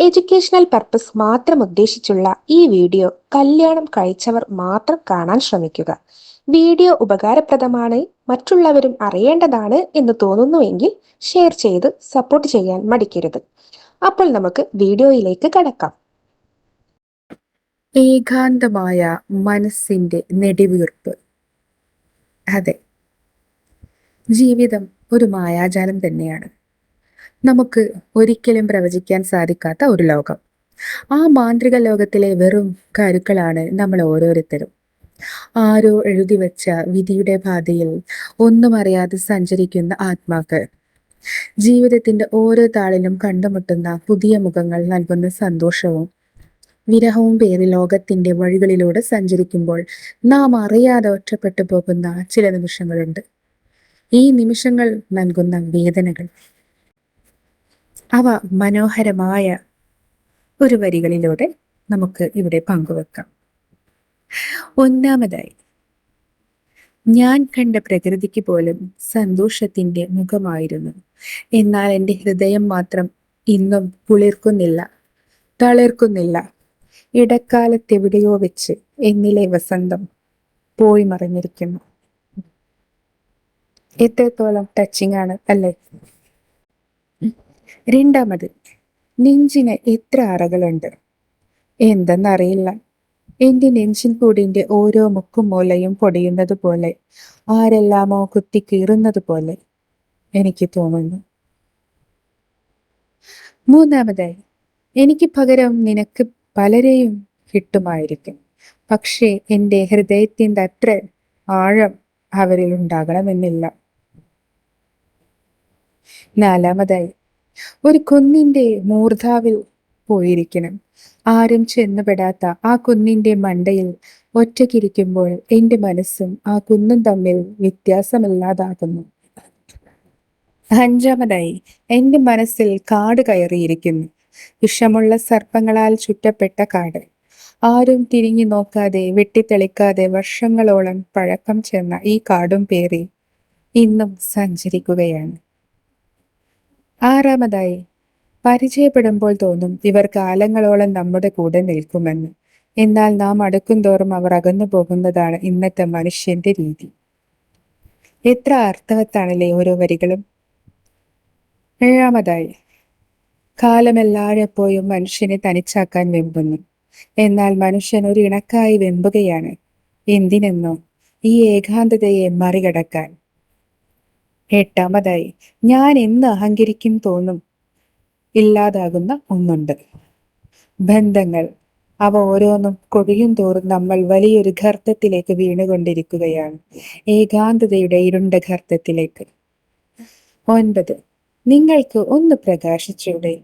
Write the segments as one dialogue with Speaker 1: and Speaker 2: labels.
Speaker 1: Educational purpose മാത്രം ഉദ്ദേശിച്ചുള്ള ഈ video കല്യാണം കഴിച്ചവർ മാത്രം കാണാൻ ശ്രമിക്കുക. വീഡിയോ ഉപകാരപ്രദമാണ് മറ്റുള്ളവരും അറിയേണ്ടതാണ് എന്ന് തോന്നുന്നുവെങ്കിൽ ഷെയർ ചെയ്ത് സപ്പോർട്ട് ചെയ്യാൻ മടിക്കരുത്. അപ്പോൾ നമുക്ക് വീഡിയോയിലേക്ക് കടക്കാം.
Speaker 2: ഏകാന്തമായ മനസ്സിന്റെ നെടിവീർപ്പ്. അതെ. ജീവിതം ഒരു മായാജാലം തന്നെയാണ്. നമുക്ക് ഒരിക്കലും പ്രവചിക്കാൻ സാധിക്കാത്ത ഒരു ലോകം. ആ മാന്ത്രിക ലോകത്തിലെ വെറും കരുക്കളാണ് നമ്മൾ ഓരോരുത്തരും. ആരോ എഴുതി വെച്ച വിധിയുടെ പാതയിൽ ഒന്നും അറിയാതെ സഞ്ചരിക്കുന്ന ആത്മാക്കൾ. ജീവിതത്തിന്റെ ഓരോ താളിലും കണ്ടുമുട്ടുന്ന പുതിയ മുഖങ്ങൾ നൽകുന്ന സന്തോഷവും വിരഹവും പേറി ലോകത്തിന്റെ വഴികളിലൂടെ സഞ്ചരിക്കുമ്പോൾ നാം അറിയാതെ ഒറ്റപ്പെട്ടു പോകുന്ന ചില നിമിഷങ്ങളുണ്ട്. ഈ നിമിഷങ്ങൾ നൽകുന്ന വേദനകൾ. അവ മനോഹരമായ ഒരു വരികളിലൂടെ നമുക്ക് ഇവിടെ പങ്കുവെക്കാം. ഒന്നാമതായി ഞാൻ കണ്ട പ്രകൃതിക്ക് പോലും സന്തോഷത്തിന്റെ മുഖമായിരുന്നു. എന്നാൽ എന്റെ ഹൃദയം മാത്രം ഇന്നും കുളിർക്കുന്നില്ല തളിർക്കുന്നില്ല. ഇടക്കാലത്തെവിടെയോ വെച്ച് എന്നിലെ വസന്തം പോയി മറിഞ്ഞിരിക്കുന്നു. എത്രത്തോളം ടച്ചിങ് ആണ് അല്ലേ? രണ്ടാമത് നെഞ്ചിന് എത്ര അറകളുണ്ട്? എന്തെന്നറിയില്ല. എന്റെ നെഞ്ചിൻ കൂടിന്റെ ഓരോ മുക്കും മൂലയും പൊടിയുന്നത് പോലെ ആരെല്ലാമോ കുത്തി കീറുന്നത് പോലെ എനിക്ക് തോന്നുന്നു. മൂന്നാമതായി എനിക്ക് പകരം നിനക്ക് പലരെയും കിട്ടുമായിരിക്കും. പക്ഷേ എന്റെ ഹൃദയത്തിന്റെ അത്ര ആഴം അവരിൽ ഉണ്ടാകണമെന്നില്ല നാലാമതായി ഒരു കുന്നിന്റെ മൂർധാവിൽ പോയിരിക്കണം. ആരും ചെന്നുപെടാത്ത ആ കുന്നിന്റെ മണ്ടയിൽ ഒറ്റയ്ക്കിരിക്കുമ്പോൾ എന്റെ മനസ്സും ആ കുന്നും തമ്മിൽ വ്യത്യാസമില്ലാതാകുന്നു. അഞ്ചാമതായി എന്റെ മനസ്സിൽ കാട് കയറിയിരിക്കുന്നു. വിഷമുള്ള സർപ്പങ്ങളാൽ ചുറ്റപ്പെട്ട കാട്. ആരും തിരിഞ്ഞു നോക്കാതെ വെട്ടിത്തെളിക്കാതെ വർഷങ്ങളോളം പഴക്കം ചെന്ന ഈ കാടും പേറി ഇന്നും സഞ്ചരിക്കുകയാണ്. ആറാമതായി പരിചയപ്പെടുമ്പോൾ തോന്നും ഇവർ കാലങ്ങളോളം നമ്മുടെ കൂടെ നിൽക്കുമെന്ന്. എന്നാൽ നാം അടുക്കും തോറും അവർ അകന്നു പോകുന്നതാണ് ഇന്നത്തെ മനുഷ്യന്റെ രീതി. എത്ര അർത്ഥവത്താണല്ലേ ഓരോ വരികളും? ഏഴാമതായി കാലമെല്ലാഴെപ്പോഴും മനുഷ്യനെ തനിച്ചാക്കാൻ വെമ്പുന്നു. എന്നാൽ മനുഷ്യൻ ഒരു ഇണക്കായി വെമ്പുകയാണ്. എന്തിനെന്നോ ഈ ഏകാന്തതയെ മറികടക്കാൻ. എട്ടാമതായി ഞാൻ എന്ന് അഹങ്കരിക്കും തോന്നും ഇല്ലാതാകുന്ന ഒന്നുണ്ട്. ബന്ധങ്ങൾ അവ ഓരോന്നും കൊടിയും തോറും നമ്മൾ വലിയൊരു ഗർത്തത്തിലേക്ക് വീണുകൊണ്ടിരിക്കുകയാണ്. ഏകാന്തതയുടെ ഇരുണ്ട ഗർത്തത്തിലേക്ക് ഒൻപത് നിങ്ങൾക്ക് ഒന്ന് പ്രകാശിച്ചൂടെ?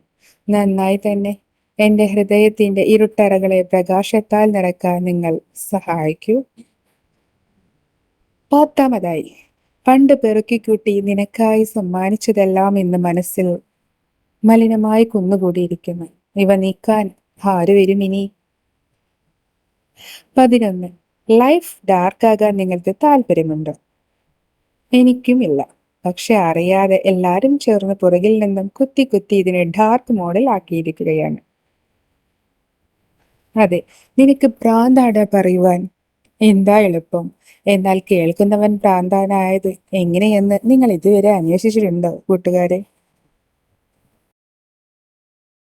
Speaker 2: നന്നായി തന്നെ. എന്റെ ഹൃദയത്തിന്റെ ഇരുട്ടറകളെ പ്രകാശത്താൽ നിറക്കാൻ നിങ്ങൾ സഹായിക്കൂ. പത്താമതായി പണ്ട് പെറുക്കിക്കൂട്ടി നിനക്കായി സമ്മാനിച്ചതെല്ലാം ഇന്ന് മനസ്സിൽ മലിനമായി കുന്നുകൂടിയിരിക്കുന്നു. ഇവ നീക്കാൻ ആര് വരും ഇനി? പതിനൊന്ന്. ലൈഫ് ഡാർക്കാകാൻ നിങ്ങൾക്ക് താല്പര്യമുണ്ടോ? എനിക്കുമില്ല പക്ഷെ അറിയാതെ എല്ലാരും ചേർന്ന് പുറകിൽ നിന്നും കുത്തി കുത്തി ഇതിനെ ഡാർക്ക് മോഡൽ ആക്കിയിരിക്കുകയാണ്. അതെ നിനക്ക് ഭ്രാന്താട പറയുവാൻ എന്താ എളുപ്പം? എന്നാൽ കേൾക്കുന്നവൻ ഭ്രാന്താനായത് എങ്ങനെയെന്ന് നിങ്ങൾ ഇതുവരെ അന്വേഷിച്ചിട്ടുണ്ടോ കൂട്ടുകാരെ?